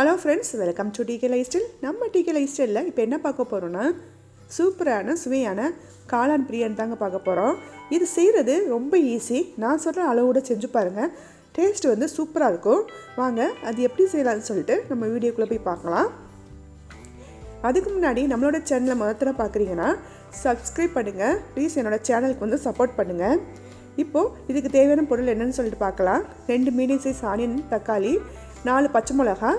Hello friends welcome to DK life style நம்ம DK life ஸ்டைலில் இப்போ என்ன பார்க்க போகிறோன்னா சூப்பரான சுவையான காளான் பிரியாணி தாங்க பார்க்க போகிறோம் இது செய்கிறது ரொம்ப ஈஸி நான் சொல்கிற அளவோட செஞ்சு பாருங்கள் டேஸ்ட் வந்து சூப்பராக இருக்கும். வாங்க அது எப்படி செய்யலாம்னு சொல்லிட்டு நம்ம வீடியோக்குள்ளே போய் பார்க்கலாம். அதுக்கு முன்னாடி நம்மளோட சேனலை மொத்தத்தில் பார்க்குறீங்கன்னா சப்ஸ்கிரைப் பண்ணுங்கள் ப்ளீஸ் என்னோட சேனலுக்கு வந்து சப்போர்ட் பண்ணுங்கள் இப்போது இதுக்கு தேவையான பொருள் என்னன்னு சொல்லிட்டு பார்க்கலாம். ரெண்டு மீடியம் சைஸ் ஆனியன் தக்காளி நாலு பச்சை மிளகா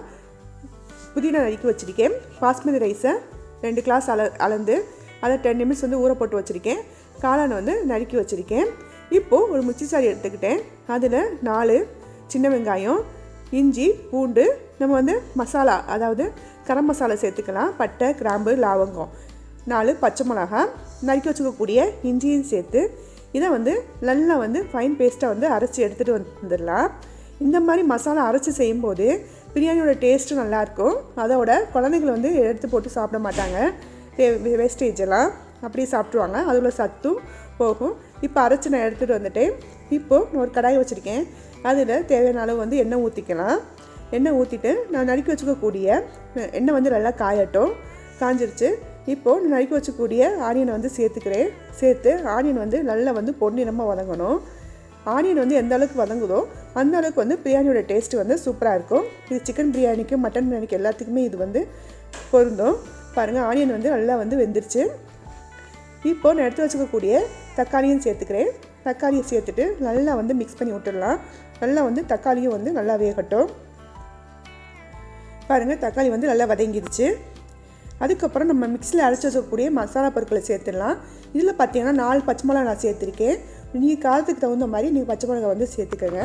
புதினா நறுக்கி வச்சுருக்கேன். பாஸ்மதி ரைஸை ரெண்டு கிளாஸ் அல அளந்து அதை டென் நிமிஷம் வந்து ஊற போட்டு வச்சுருக்கேன். காளான் வந்து நறுக்கி வச்சுருக்கேன். இப்போது ஒரு முச்சி சாரி எடுத்துக்கிட்டேன். அதில் நாலு சின்ன வெங்காயம் இஞ்சி பூண்டு நம்ம வந்து மசாலா அதாவது கரம் மசாலா சேர்த்துக்கலாம். பட்டை கிராம்பு லவங்கம். நாலு பச்சை மிளகா நறுக்கி வச்சுக்கக்கூடிய இஞ்சியும் சேர்த்து இதை வந்து நல்லா வந்து ஃபைன் பேஸ்ட்டாக வந்து அரைச்சி எடுத்துகிட்டு வந்துடலாம். இந்த மாதிரி மசாலா அரைச்சி செய்யும்போது பிரியாணியோட டேஸ்ட்டும் நல்லாயிருக்கும் அதோட குழந்தைகள் வந்து எடுத்து போட்டு சாப்பிட மாட்டாங்க. வேஸ்டேஜ் எல்லாம் அப்படியே சாப்பிட்ருவாங்க அதில் சத்தும் போகும். இப்போ அரைச்சி நான் எடுத்துகிட்டு வந்துட்டேன் இப்போது நான் ஒரு கடாய் வச்சுருக்கேன். அதில் தேவையான அளவு வந்து எண்ணெய் ஊற்றிக்கலாம் எண்ணெய் ஊற்றிட்டு நான் நறுக்கி வச்சுக்கக்கூடிய எண்ணெய் வந்து நல்லா காயட்டும். காஞ்சிருச்சு. இப்போது நான் நறுக்கி வச்சக்கூடிய ஆனியனை வந்து சேர்த்துக்கிறேன். சேர்த்து ஆனியன் வந்து நல்லா வந்து பொன்னிறமாக வதங்கணும். ஆனியன் வந்து எந்த அளவுக்கு வதங்குதோ அந்த அளவுக்கு வந்து பிரியாணியோட டேஸ்ட் வந்து சூப்பராக இருக்கும். இது சிக்கன் பிரியாணிக்கு மட்டன் பிரியாணிக்கு எல்லாத்துக்குமே இது வந்து பொருந்தும். பாருங்கள் ஆனியன் வந்து நல்லா வந்து வெந்துருச்சு. இப்போது நான் எடுத்து வச்சுக்கக்கூடிய தக்காளியும் சேர்த்துக்கிறேன். தக்காளியை சேர்த்துட்டு நல்லா வந்து மிக்ஸ் பண்ணி விட்டுடலாம். நல்லா வந்து தக்காளியும் வந்து நல்லா வேகட்டும். பாருங்கள் தக்காளி வந்து நல்லா வதங்கிடுச்சு. அதுக்கப்புறம் நம்ம மிக்சியில் அரைச்சி வச்சக்கூடிய மசாலா பொருட்களை சேர்த்துடலாம். இதில் பார்த்தீங்கன்னா நாலு பச்சை மிளகா நான் சேர்த்துருக்கேன். நீங்கள் காரத்துக்கு தகுந்த மாதிரி நீங்கள் பச்சை மிளகா வந்து சேர்த்துக்கோங்க.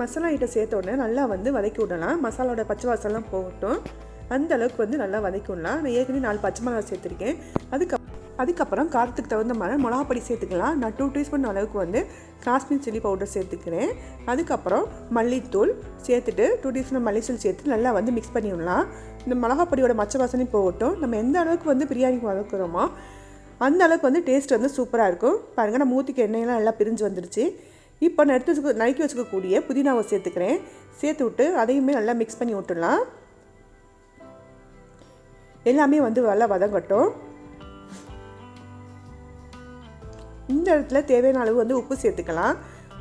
மசாலா ஐட்டம் சேர்த்த உடனே நல்லா வந்து வதக்கி விடலாம். மசாலாவோட பச்சை வாசலாம் போகட்டும். அந்த அளவுக்கு வந்து நல்லா வதக்கி விடலாம். நான் ஏற்கனவே நாலு பச்சை மிளகா சேர்த்துருக்கேன். அதுக்கு அதுக்கப்புறம் காரத்துக்கு தகுந்த மாதிரி மிளகாப்பொடி சேர்த்துக்கலாம். நான் டூ டீஸ்பூன் அளவுக்கு வந்து காஷ்மீர் சில்லி பவுடர் சேர்த்துக்கிறேன். அதுக்கப்புறம் மல்லித்தூள் சேர்த்துட்டு டூ டீஸ்பூன் மல்லித்தூள் சேர்த்து நல்லா வந்து மிக்ஸ் பண்ணி விடலாம். இந்த மிளகாப்பொடியோட மச்ச வாசனையும் போகட்டும். நம்ம எந்த அளவுக்கு வந்து பிரியாணிக்கு வதக்குறோமோ அந்த அளவுக்கு வந்து டேஸ்ட் வந்து சூப்பராக இருக்கும். பாருங்கள் நம்ம ஊற்றிக்க எண்ணெயெல்லாம் நல்லா பிரிஞ்சு வந்துடுச்சு இப்போ நான் எடுத்து வச்சுக்க நறுக்கி வச்சுக்கக்கூடிய புதினாவை சேர்த்துக்கிறேன். சேர்த்து விட்டு அதையுமே நல்லா மிக்ஸ் பண்ணி விட்டுடலாம். எல்லாமே வந்து நல்லா வதங்கட்டும். இந்த இடத்துல தேவையான அளவு வந்து உப்பு சேர்த்துக்கலாம்.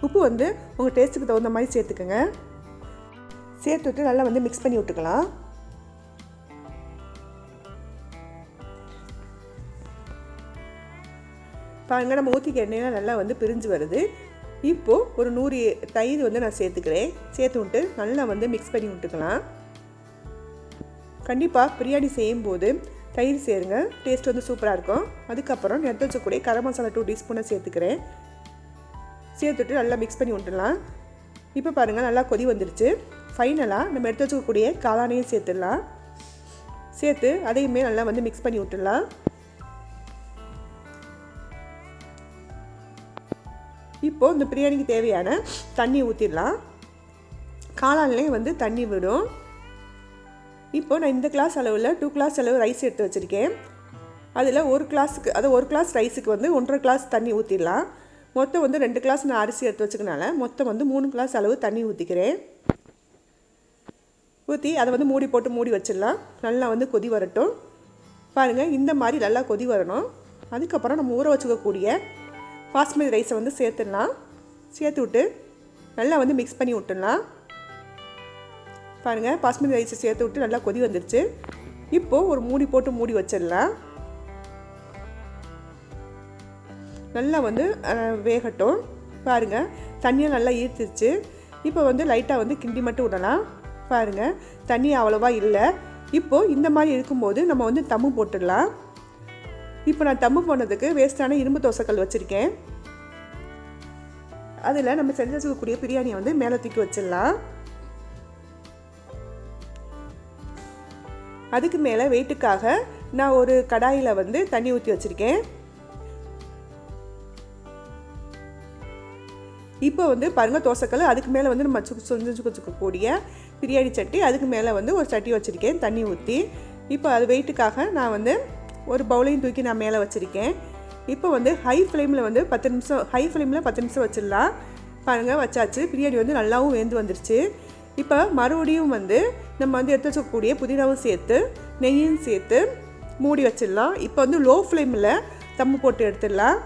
உப்பு வந்து உங்கள் டேஸ்ட்டுக்கு தகுந்த மாதிரி சேர்த்துக்கோங்க. சேர்த்துட்டு நல்லா வந்து மிக்ஸ் பண்ணி விட்டுக்கலாம். பாருங்கள் நம்ம ஊற்றிக்க எண்ணெயெலாம் நல்லா வந்து பிரிஞ்சு வருது. இப்போது ஒரு நூறு தயிர் வந்து நான் சேர்த்துக்கிறேன். சேர்த்து விட்டு நல்லா வந்து மிக்ஸ் பண்ணி விட்டுக்கலாம். கண்டிப்பாக பிரியாணி செய்யும்போது தயிர் சேருங்க. டேஸ்ட் வந்து சூப்பராக இருக்கும். அதுக்கப்புறம் எடுத்து வச்சக்கூடிய கரம் மசாலா டூ டீஸ்பூனை சேர்த்துக்கிறேன். சேர்த்துட்டு நல்லா மிக்ஸ் பண்ணி விட்டுடலாம். இப்போ பாருங்கள் நல்லா கொதி வந்துடுச்சு ஃபைனலாக நம்ம எடுத்து வச்சுக்கக்கூடிய காளானையும் சேர்த்துடலாம். சேர்த்து அதையுமே நல்லா வந்து மிக்ஸ் பண்ணி விட்டுடலாம். இப்போது இந்த பிரியாணிக்கு தேவையான தண்ணி ஊற்றிடலாம் காளான்லேயே வந்து தண்ணி விடும். இப்போ நான் இந்த கிளாஸ் அளவில் டூ கிளாஸ் அளவு ரைஸ் எடுத்து வச்சுருக்கேன். அதில் ஒரு கிளாஸுக்கு அது ஒரு கிளாஸ் ரைஸுக்கு வந்து ஒன்றரை கிளாஸ் தண்ணி ஊற்றிடலாம் மொத்தம் வந்து ரெண்டு கிளாஸ் நான் அரிசி எடுத்து வச்சுக்கனால மொத்தம் வந்து மூணு கிளாஸ் அளவு தண்ணி ஊற்றிக்கிறேன் ஊற்றி அதை வந்து மூடி போட்டு மூடி வச்சிடலாம். நல்லா வந்து கொதி வரட்டும். பாருங்கள் இந்த மாதிரி நல்லா கொதி வரணும். அதுக்கப்புறம் நம்ம ஊற வச்சுக்கக்கூடிய பாஸ்மதி ரைஸை வந்து சேர்த்துடலாம். சேர்த்து விட்டு நல்லா வந்து மிக்ஸ் பண்ணி விட்டுடலாம். பாருங்கள் பாஸ்மதி ரைஸை சேர்த்து விட்டு நல்லா கொதி வந்துடுச்சு இப்போது ஒரு மூடி போட்டு மூடி வச்சிடலாம். நல்லா வந்து வேகட்டும். பாருங்கள் தண்ணியாக நல்லா ஈர்த்துருச்சு. இப்போ வந்து லைட்டாக வந்து கிண்டி மட்டும் விடலாம். பாருங்கள் தண்ணி அவ்வளோவா இல்லை. இப்போது இந்த மாதிரி இருக்கும்போது நம்ம வந்து தம்மு போட்டுடலாம். இப்போ நான் தம்பு போனதுக்கு வேஸ்ட்டான இரும்பு தோசைக்கல் வச்சுருக்கேன். அதில் நம்ம செஞ்சு வச்சுக்கக்கூடிய பிரியாணியை வந்து மேலே தூக்கி வச்சிடலாம். அதுக்கு மேலே வெயிட்டுக்காக நான் ஒரு கடாயில் வந்து தண்ணி ஊற்றி வச்சுருக்கேன். இப்போ வந்து பாருங்கள் தோசைக்கல் அதுக்கு மேலே வந்து நம்ம செஞ்சு வச்சுக்கக்கூடிய பிரியாணி சட்டி அதுக்கு மேலே வந்து ஒரு சட்டி வச்சுருக்கேன் தண்ணி ஊற்றி இப்போ அது வெயிட்டுக்காக நான் வந்து ஒரு பவுலையும் தூக்கி நான் மேலே வச்சுருக்கேன். இப்போ வந்து ஹை ஃப்ளேமில் வந்து பத்து நிமிஷம் ஹை ஃப்ளேமில் பத்து நிமிஷம் வச்சிடலாம். பாருங்கள் வச்சாச்சு. பிரியாணி வந்து நல்லாவும் வேந்து வந்துருச்சு. இப்போ மறுபடியும் வந்து நம்ம வந்து எடுத்து வச்சக்கூடிய புதினாவும் சேர்த்து நெய்யும் சேர்த்து மூடி வச்சிடலாம். இப்போ வந்து லோ ஃப்ளேமில் தம்மு போட்டு எடுத்துடலாம்.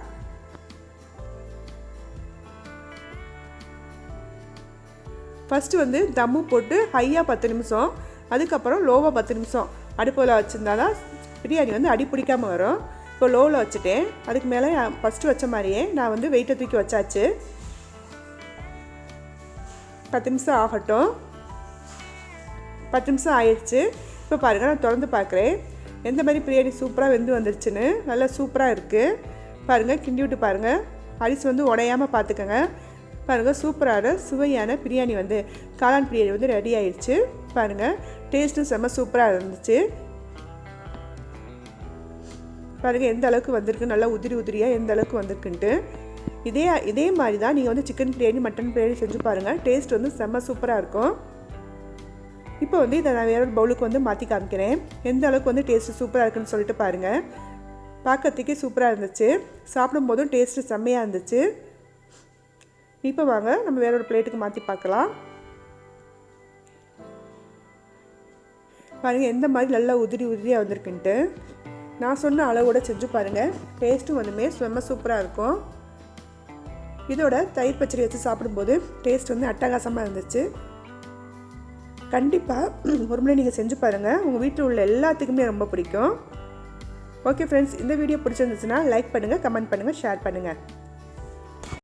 ஃபஸ்ட்டு வந்து தம்மு போட்டு ஹையாக பத்து நிமிஷம் அதுக்கப்புறம் லோவாக பத்து நிமிஷம். அடுப்பில் வச்சுருந்தா தான் பிரியாணி வந்து அடி பிடிக்காமல் வரும். இப்போ லோவில் வச்சுட்டேன். அதுக்கு மேலே ஃபஸ்ட்டு வச்ச மாதிரியே நான் வந்து வெயிட்டை தூக்கி வச்சாச்சு. பத்து நிமிஷம் ஆகட்டும். பத்து நிமிஷம் ஆயிடுச்சு இப்போ பாருங்கள் நான் திறந்து பார்க்குறேன். எந்த மாதிரி பிரியாணி சூப்பராக வெந்து வந்துருச்சுன்னு. நல்லா சூப்பராக இருக்குது பாருங்கள் கிண்டி விட்டு பாருங்கள் அரிசி வந்து உடையாமல் பார்த்துக்கோங்க பாருங்கள் சூப்பரான சுவையான பிரியாணி வந்து காளான் பிரியாணி வந்து ரெடி ஆயிடுச்சு பாருங்கள் டேஸ்ட்டும் செம்ம சூப்பராக இருந்துச்சு. பாருங்கள் எந்த அளவுக்கு வந்திருக்கு? நல்லா உதிரி உதிரியாக எந்த அளவுக்கு வந்திருக்குன்ட்டு. இதே இதே மாதிரி தான் நீங்கள் வந்து சிக்கன் பிரியாணி மட்டன் பிரியாணி செஞ்சு பாருங்கள் டேஸ்ட் வந்து செம்ம சூப்பராக இருக்கும். இப்போ வந்து இதை நான் வேற ஒரு பவுலுக்கு வந்து மாற்றி காமிக்கிறேன். எந்த அளவுக்கு வந்து டேஸ்ட்டு சூப்பராக இருக்குன்னு சொல்லிட்டு பாருங்கள் பார்க்கறதுக்கே சூப்பராக இருந்துச்சு. சாப்பிடும்போதும் டேஸ்ட்டு செம்மையாக இருந்துச்சு. இப்போ வாங்க நம்ம வேற ஒரு பிளேட்டுக்கு மாற்றி பார்க்கலாம். பாருங்கள் எந்த மாதிரி நல்லா உதிரி உதிரியாக வந்திருக்குன்ட்டு. நான் சொன்ன அளவோட செஞ்சு பாருங்கள் டேஸ்ட்டும் வந்துமே செம்ம சூப்பராக இருக்கும். இதோட தயிர் பச்சடி வச்சு சாப்பிடும்போது டேஸ்ட் வந்து அட்டகாசமாக இருந்துச்சு. கண்டிப்பாக ஒரு முறை நீங்கள் செஞ்சு பாருங்கள் உங்கள் வீட்டில் உள்ள எல்லாத்துக்குமே ரொம்ப பிடிக்கும். ஓகே ஃப்ரெண்ட்ஸ் இந்த வீடியோ பிடிச்சிருந்துச்சுன்னா லைக் பண்ணுங்கள் கமெண்ட் பண்ணுங்கள் ஷேர் பண்ணுங்கள்